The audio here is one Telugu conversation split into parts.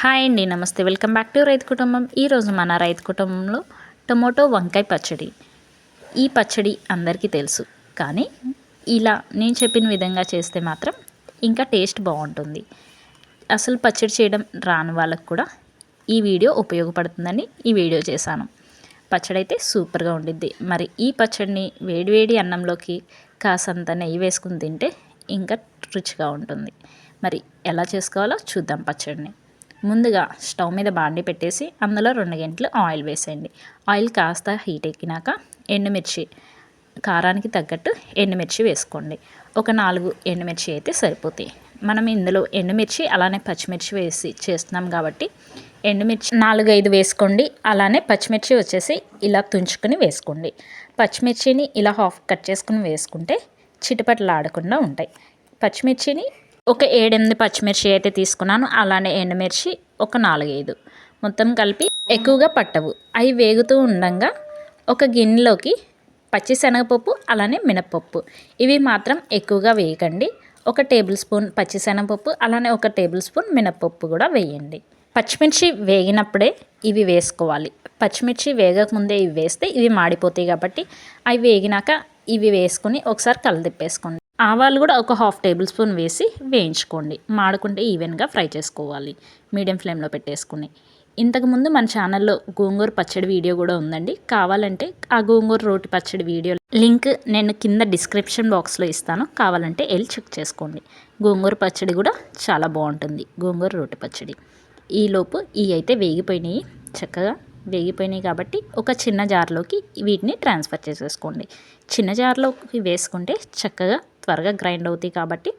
హాయ్ అండి నమస్తే. వెల్కమ్ బ్యాక్ టు రైతు కుటుంబం. ఈరోజు మన రైతు కుటుంబంలో టొమాటో వంకాయ పచ్చడి. ఈ పచ్చడి అందరికీ తెలుసు కానీ ఇలా నేను చెప్పిన విధంగా చేస్తే మాత్రం ఇంకా టేస్ట్ బాగుంటుంది. అసలు పచ్చడి చేయడం రాని వాళ్ళకు కూడా ఈ వీడియో ఉపయోగపడుతుందని ఈ వీడియో చేశాను. పచ్చడి అయితే సూపర్గా ఉండిద్ది. మరి ఈ పచ్చడిని వేడివేడి అన్నంలోకి కాసంత నెయ్యి వేసుకుని తింటే ఇంకా రుచిగా ఉంటుంది. మరి ఎలా చేసుకోవాలో చూద్దాం పచ్చడిని. ముందుగా స్టవ్ మీద బాండి పెట్టేసి అందులో రెండు గంటలు ఆయిల్ వేసేయండి. ఆయిల్ కాస్త హీట్ ఎక్కినాక ఎండుమిర్చి కారానికి తగ్గట్టు ఎండుమిర్చి వేసుకోండి. ఒక నాలుగు ఎండుమిర్చి అయితే సరిపోతాయి. మనం ఇందులో ఎండుమిర్చి అలానే పచ్చిమిర్చి వేసి చేస్తున్నాం కాబట్టి ఎండుమిర్చి నాలుగు ఐదు వేసుకోండి. అలానే పచ్చిమిర్చి వచ్చేసి ఇలా తుంచుకొని వేసుకోండి. పచ్చిమిర్చిని ఇలా హాఫ్ కట్ చేసుకుని వేసుకుంటే చిటపట్లు ఆడకుండా ఉంటాయి. పచ్చిమిర్చిని ఒక ఏడెనిమిది పచ్చిమిర్చి అయితే తీసుకున్నాను అలానే ఎండుమిర్చి ఒక నాలుగైదు. మొత్తం కలిపి ఎక్కువగా పట్టవు. అవి వేగుతూ ఉండగా ఒక గిన్నెలోకి పచ్చిశనగపప్పు అలానే మినపప్పు ఇవి మాత్రం ఎక్కువగా వేయకండి. ఒక టేబుల్ స్పూన్ పచ్చిశనగపప్పు అలానే ఒక టేబుల్ స్పూన్ మినపప్పు కూడా వేయండి. పచ్చిమిర్చి వేగినప్పుడే ఇవి వేసుకోవాలి. పచ్చిమిర్చి వేగకముందే ఇవి వేస్తే ఇవి మాడిపోతాయి కాబట్టి అవి వేగినాక ఇవి వేసుకుని ఒకసారి కలదిప్పేసుకోండి ఆవాలు కూడా ఒక హాఫ్ టేబుల్ స్పూన్ వేసి వేయించుకోండి. మాడుకుంటే ఈవెన్గా ఫ్రై చేసుకోవాలి. మీడియం ఫ్లేమ్లో పెట్టేసుకుని. ఇంతకుముందు మన ఛానల్లో గోంగూర పచ్చడి వీడియో కూడా ఉందండి. కావాలంటే ఆ గోంగూర రోటి పచ్చడి వీడియో లింక్ నేను కింద డిస్క్రిప్షన్ బాక్స్లో ఇస్తాను. కావాలంటే వెళ్ళి చెక్ చేసుకోండి. గోంగూర పచ్చడి కూడా చాలా బాగుంటుంది. గోంగూర రోటి పచ్చడి. ఈలోపు ఈ అయితే వేగిపోయినాయి. చక్కగా వేగిపోయినాయి కాబట్టి ఒక చిన్న జార్లోకి వీటిని ట్రాన్స్ఫర్ చేసేసుకోండి. చిన్న జార్లోకి వేసుకుంటే చక్కగా త్వరగా గ్రైండ్ అవుతాయి కాబట్టి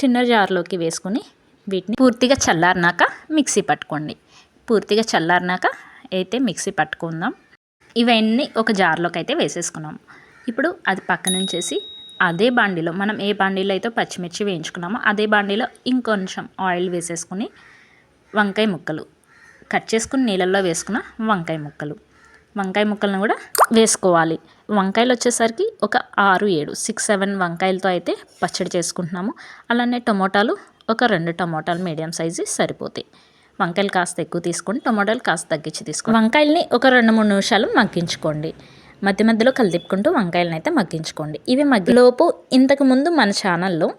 చిన్న జార్లోకి వేసుకొని వీటిని పూర్తిగా చల్లారినాక మిక్సీ పట్టుకోండి. పూర్తిగా చల్లారినాక అయితే మిక్సీ పట్టుకుందాం. ఇవన్నీ ఒక జార్లోకి అయితే వేసేసుకున్నాం. ఇప్పుడు అది పక్క ఉంచేసి అదే బాండీలో మనం ఏ బాండీలో అయితే పచ్చిమిర్చి వేయించుకున్నామో అదే బాండీలో ఇంకొంచెం ఆయిల్ వేసేసుకుని వంకాయ ముక్కలు. కట్ చేసుకుని నీళ్ళల్లో వేసుకున్న వంకాయ ముక్కలు. వంకాయ ముక్కలను కూడా వేసుకోవాలి. వంకాయలు వచ్చేసరికి ఒక ఆరు ఏడు సిక్స్ సెవెన్ వంకాయలతో అయితే పచ్చడి చేసుకుంటున్నాము. అలానే టమోటాలు ఒక రెండు టమోటాలు మీడియం సైజు సరిపోతాయి. వంకాయలు కాస్త ఎక్కువ తీసుకొని టమోటాలు కాస్త తగ్గించి తీసుకోండి. వంకాయల్ని ఒక రెండు మూడు నిమిషాలు మగ్గించుకోండి. మధ్య మధ్యలో కలిదిప్పుకుంటూ వంకాయలను అయితే మగ్గించుకోండి. ఇవి మగ్గిలోపు ఇంతకుముందు మన ఛానల్లో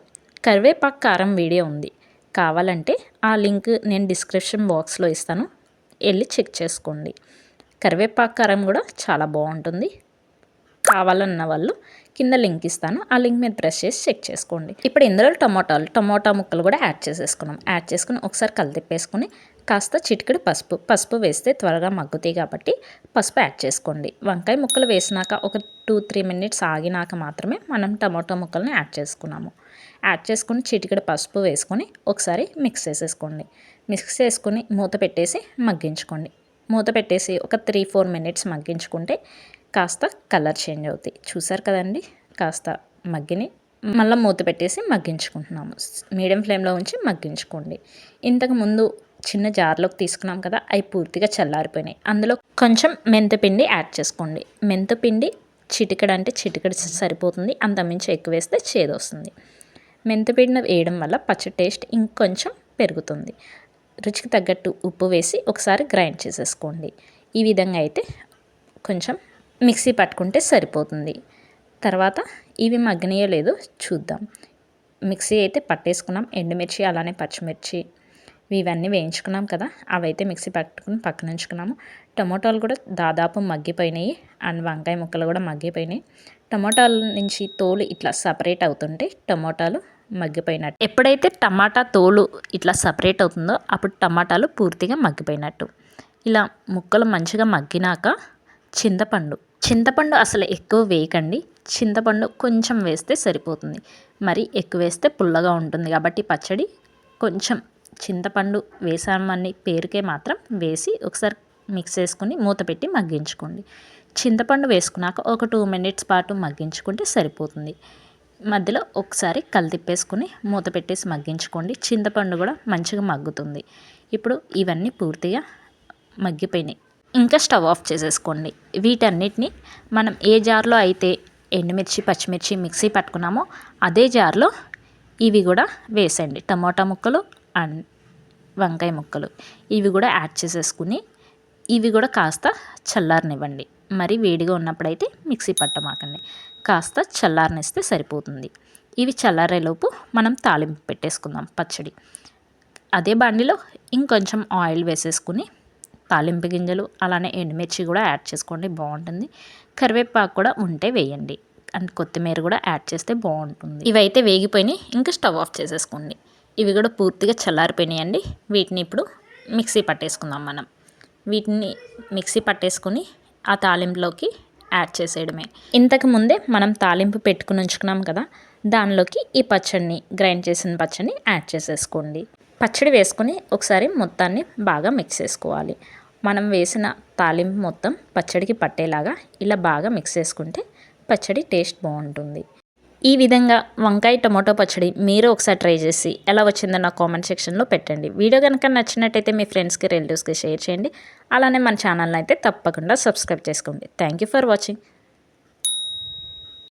కరివేపాకు కారం వీడియో ఉంది. కావాలంటే ఆ లింక్ నేను డిస్క్రిప్షన్ బాక్స్లో ఇస్తాను. వెళ్ళి చెక్ చేసుకోండి. కరివేపాకు కారం కూడా చాలా బాగుంటుంది. కావాలన్న వాళ్ళు కింద లింక్ ఇస్తాను. ఆ లింక్ మీద ప్రెస్ చేసి చెక్ చేసుకోండి. ఇప్పుడు ఇందులో టమోటాలు టమోటా ముక్కలు కూడా యాడ్ చేసేసుకున్నాం. యాడ్ చేసుకుని ఒకసారి కలిదిప్పేసుకుని కాస్త చిటికెడు పసుపు పసుపు వేస్తే త్వరగా మగ్గుతాయి కాబట్టి పసుపు యాడ్ చేసుకోండి. వంకాయ ముక్కలు వేసినాక ఒక టూ త్రీ మినిట్స్ ఆగినాక మాత్రమే మనం టమోటా ముక్కల్ని యాడ్ చేసుకున్నాము. యాడ్ చేసుకుని చిటికెడు పసుపు వేసుకొని ఒకసారి మిక్స్ చేసేసుకోండి. మిక్స్ చేసుకుని మూత పెట్టేసి మగ్గించుకోండి. మూత పెట్టేసి ఒక త్రీ ఫోర్ మినిట్స్ మగ్గించుకుంటే కాస్త కలర్ చేంజ్ అవుతాయి. చూసారు కదండి? కాస్త మగ్గిని మళ్ళీ మూత పెట్టేసి మగ్గించుకుంటున్నాము. మీడియం ఫ్లేమ్లో ఉంచి మగ్గించుకోండి. ఇంతకు ముందు చిన్న జార్లోకి తీసుకున్నాం కదా అవి పూర్తిగా చల్లారిపోయినాయి. అందులో కొంచెం మెంతపిండి యాడ్ చేసుకోండి. మెంతపిండి చిటికడ అంటే చిటికడ సరిపోతుంది. అంతమించి ఎక్కువ వేస్తే చేదొస్తుంది మెంతపిండి వేయడం వల్ల పచ్చ టేస్ట్ ఇంకొంచెం పెరుగుతుంది. రుచికి తగ్గట్టు ఉప్పు వేసి ఒకసారి గ్రైండ్ చేసేసుకోండి. ఈ విధంగా అయితే కొంచెం మిక్సీ పట్టుకుంటే సరిపోతుంది. తర్వాత ఇవి మగ్గనియో లేదో చూద్దాం. మిక్సీ అయితే పట్టేసుకున్నాం. ఎండుమిర్చి అలానే పచ్చిమిర్చి ఇవన్నీ వేయించుకున్నాం కదా. అవైతే మిక్సీ పట్టుకుని పక్కన ఉంచుకున్నాము. టమోటాలు కూడా దాదాపు మగ్గిపోయినాయి. అండ్ వంకాయ ముక్కలు కూడా మగ్గిపోయినాయి. టమోటాల నుంచి తోలు ఇట్లా సపరేట్ అవుతుంటే టమోటాలు మగ్గిపోయినట్టు. ఎప్పుడైతే టమాటా తోలు ఇట్లా సపరేట్ అవుతుందో అప్పుడు టమాటాలు పూర్తిగా మగ్గిపోయినట్టు. ఇలా ముక్కలు మంచిగా మగ్గినాక చింతపండు చింతపండు అసలు ఎక్కువ వేయకండి. చింతపండు కొంచెం వేస్తే సరిపోతుంది. మరి ఎక్కువ వేస్తే పుల్లగా ఉంటుంది కాబట్టి పచ్చడి కొంచెం చింతపండు వేసామని పేరుకే మాత్రం వేసి ఒకసారి మిక్స్ చేసుకుని మూత పెట్టి మగ్గించుకోండి. చింతపండు వేసుకున్నాక ఒక టూ మినిట్స్ పాటు మగ్గించుకుంటే సరిపోతుంది. మధ్యలో ఒకసారి కలిదిప్పేసుకుని మూత పెట్టేసి మగ్గించుకోండి. చింతపండు కూడా మంచిగా మగ్గుతుంది. ఇప్పుడు ఇవన్నీ పూర్తిగా మగ్గిపోయినాయి. ఇంకా స్టవ్ ఆఫ్ చేసేసుకోండి. వీటన్నిటిని మనం ఏ జార్లో అయితే ఎండుమిర్చి పచ్చిమిర్చి మిక్సీ పట్టుకున్నామో అదే జార్లో ఇవి కూడా వేసేయండి. టమోటా ముక్కలు అండ్ వంకాయ ముక్కలు ఇవి కూడా యాడ్ చేసేసుకుని ఇవి కూడా కాస్త చల్లారనివ్వండి. మరి వేడిగా ఉన్నప్పుడైతే మిక్సీ పట్టమాకండి. కాస్త చల్లారనిస్తే సరిపోతుంది. ఇవి చల్లారేలోపు మనం తాలింపు పెట్టేసుకుందాం పచ్చడి. అదే బండిలో ఇంకొంచెం ఆయిల్ వేసేసుకుని తాలింపు గింజలు అలానే ఎండుమిర్చి కూడా యాడ్ చేసుకోండి బాగుంటుంది. కరివేపాకు కూడా ఉంటే వేయండి. అండ్ కొత్తిమీర కూడా యాడ్ చేస్తే బాగుంటుంది. ఇవైతే వేగిపోయినాయి ఇంకా స్టవ్ ఆఫ్ చేసేసుకోండి. ఇవి కూడా పూర్తిగా చల్లారిపోయినాయండి. వీటిని ఇప్పుడు మిక్సీ పట్టేసుకుందాం మనం. వీటిని మిక్సీ పట్టేసుకొని ఆ తాలింపులోకి యాడ్ చేసేయడమే. ఇంతకు ముందే మనం తాలింపు పెట్టుకుని ఉంచుకున్నాం కదా దానిలోకి ఈ పచ్చడిని గ్రైండ్ చేసిన పచ్చడిని యాడ్ చేసేసుకోండి. పచ్చడి వేసుకొని ఒకసారి మొత్తాన్ని బాగా మిక్స్ చేసుకోవాలి. మనం వేసిన తాలింపు మొత్తం పచ్చడికి పట్టేలాగా ఇలా బాగా మిక్స్ చేసుకుంటే పచ్చడి టేస్ట్ బాగుంటుంది. ఈ విధంగా వంకాయ టొమాటో పచ్చడి మీరు ఒకసారి ట్రై చేసి ఎలా వచ్చిందో నా కామెంట్ సెక్షన్లో పెట్టండి. వీడియో కనుక నచ్చినట్టయితే మీ ఫ్రెండ్స్కి రిలేటివ్స్కి షేర్ చేయండి. అలానే మన ఛానల్ని అయితే తప్పకుండా సబ్స్క్రైబ్ చేసుకోండి. Thank you for watching